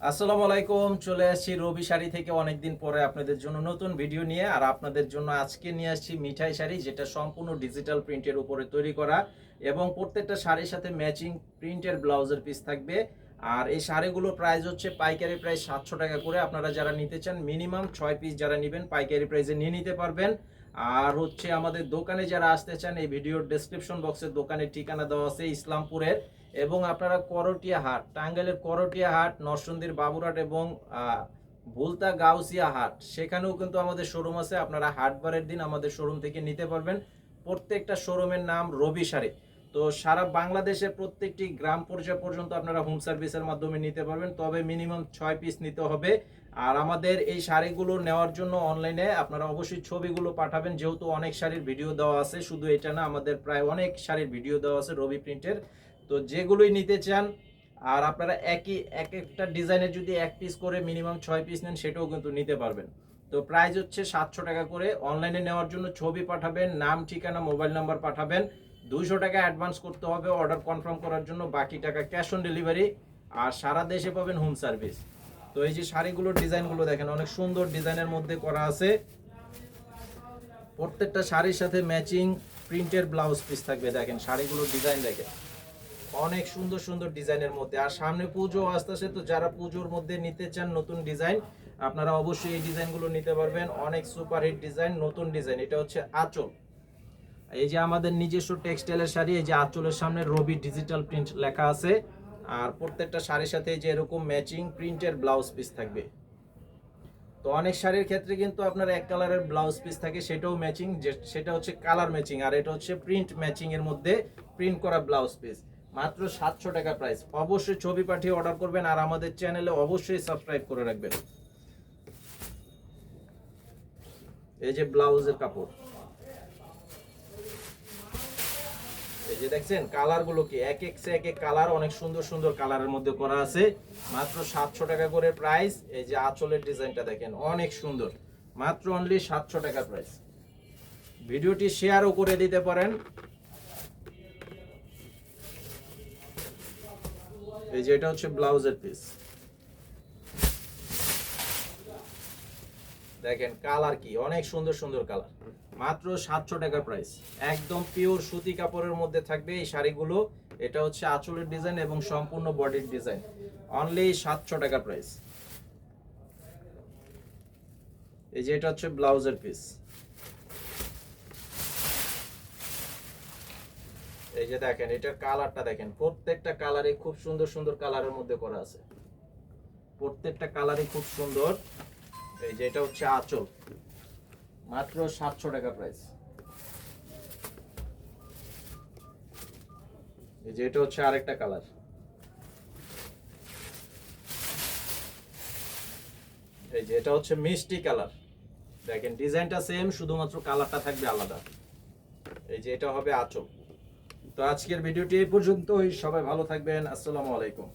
আসসালামু আলাইকুম, চলে আসছি রবি শাড়ি থেকে অনেকদিন পরে আপনাদের জন্য নতুন ভিডিও নিয়ে, আর আপনাদের জন্য আজকে নিয়ে আসছি মিঠাই শাড়ি, যেটা সম্পূর্ণ ডিজিটাল প্রিন্টের উপরে তৈরি করা, এবং প্রত্যেকটা শাড়ির সাথে ম্যাচিং প্রিন্টের ব্লাউজের পিস থাকবে। আর এই শাড়িগুলোর প্রাইস হচ্ছে পাইকারি প্রাইস সাতশো টাকা করে। আপনারা যারা নিতে চান মিনিমাম ছয় পিস যারা নেবেন, পাইকারি প্রাইসে নিয়ে নিতে পারবেন। আর হচ্ছে আমাদের দোকানে যারা আসতে চান, এই ভিডিওর ডেসক্রিপশন বক্সের দোকানের ঠিকানা দেওয়া আছে, ইসলামপুরের। এবং আপনারা করটিয়া হাট, টাঙ্গাইলের করটিয়া হাট, নরসন্দির বাবুরহাট এবং ভুলতা গাউসিয়া হাট, সেখানেও কিন্তু আমাদের শোরুম আছে। আপনারা হাটবারের দিন আমাদের শোরুম থেকে নিতে পারবেন। প্রত্যেকটা শোরুমের নাম রবি শাড়ি। তো সারা বাংলাদেশের প্রত্যেকটি গ্রাম পর্যায় পর্যন্ত আপনারা হোম সার্ভিসের মাধ্যমে নিতে পারবেন। তবে মিনিমাম ছয় পিস নিতে হবে। আর আমাদের এই শাড়িগুলো নেওয়ার জন্য অনলাইনে আপনারা অবশ্যই ছবিগুলো পাঠাবেন। যেহেতু অনেক শাড়ির ভিডিও দেওয়া আছে, শুধু এটা না, আমাদের প্রায় অনেক শাড়ির ভিডিও দেওয়া আছে রবি প্রিন্টের তো যেগুলোই নিতে চান, আর আপনারা একই, এক একটা ডিজাইনের যদি এক পিস করে মিনিমাম ছয় পিস নেন, সেটাও কিন্তু নিতে পারবেন। তো প্রাইস হচ্ছে সাতশো টাকা করে। অনলাইনে নেওয়ার জন্য ছবি পাঠাবেন, নাম, ঠিকানা মোবাইল নাম্বার পাঠাবেন। দুইশো টাকা অ্যাডভান্স করতে হবে অর্ডার কনফার্ম করার জন্য, বাকি টাকা ক্যাশ অন ডেলিভারি আর সারা দেশে পাবেন হোম সার্ভিস তো এই যে শাড়িগুলোর ডিজাইনগুলো দেখেন, অনেক সুন্দর ডিজাইনের মধ্যে করা আছে। প্রত্যেকটা শাড়ির সাথে ম্যাচিং প্রিন্টের ব্লাউজ পিস থাকবে, দেখেন শাড়িগুলোর ডিজাইন দেখেন। অনেক সুন্দর সুন্দর ডিজাইনের মধ্যে। আর সামনে পুজো আসতেছে, তো যারা পুজোর মধ্যে নিতে চান নতুন ডিজাইন, আপনারা অবশ্যই এই ডিজাইনগুলো নিতে পারবেন। অনেক সুপারহিট ডিজাইন, নতুন ডিজাইন। এটা হচ্ছে আঁচল। এই যে আমাদের নিজস্ব টেক্সটাইলের শাড়ি, এই যে আঁচলের সামনে রবি ডিজিটাল প্রিন্ট লেখা আছে। আর প্রত্যেকটা শাড়ির সাথে যে এরকম ম্যাচিং প্রিন্টের ব্লাউজ পিস থাকবে। তো অনেক শাড়ির ক্ষেত্রে কিন্তু আপনার এক কালারের ব্লাউজ পিস থাকে, সেটাও ম্যাচিং যে সেটা হচ্ছে কালার ম্যাচিং আর এটা হচ্ছে প্রিন্ট ম্যাচিং এর মধ্যে প্রিন্ট করা ব্লাউজ পিস মাত্র সাতশো টাকা প্রাইস অবশ্যই ছবি পাঠিয়ে অর্ডার করবেন, আর আমাদের চ্যানেলে অবশ্যই সাবস্ক্রাইব করে রাখবেন। এই যে ব্লাউজের কাপড়। এই যে দেখছেন কালারগুলো কি? এক এক এক এক কালার অনেক সুন্দর সুন্দর কালারের মধ্যে করা আছে। মাত্র সাতশো টাকা করে প্রাইস এই যে আঁচলের ডিজাইনটা দেখেন, অনেক সুন্দর। মাত্র অনলি সাতশো টাকা প্রাইস ভিডিওটি শেয়ারও করে দিতে পারেন। এই যে এটা হচ্ছে ব্লাউজের পিস দেখেন কালার কি, অনেক সুন্দর সুন্দর কালার। মাত্র সাতশো টাকা প্রাইস একদম পিওর সুতি কাপড়ের মধ্যে থাকবে এই শাড়িগুলো। এটা হচ্ছে আঁচলের ডিজাইন এবং সম্পূর্ণ বডির ডিজাইন অনলি সাতশো টাকা প্রাইস এই যে এটা হচ্ছে ব্লাউজের পিস এই যে দেখেন, এটার কালারটা দেখেন, প্রত্যেকটা কালারে খুব সুন্দর সুন্দর কালারের মধ্যে করা আছে। প্রত্যেকটা কালারই খুব সুন্দর। এই যে এটা হচ্ছে আঁচল। মাত্র সাতশো টাকা প্রাইস এই যে এটা হচ্ছে আরেকটা কালার এই যে এটা হচ্ছে মিষ্টি কালার দেখেন, ডিজাইনটা সেম শুধুমাত্র কালারটা থাকবে আলাদা। এই যে এটা হবে আঁচল। তো আজকের ভিডিওটি এই পর্যন্তই। সবাই ভালো থাকবেন। আসসালামু আলাইকুম।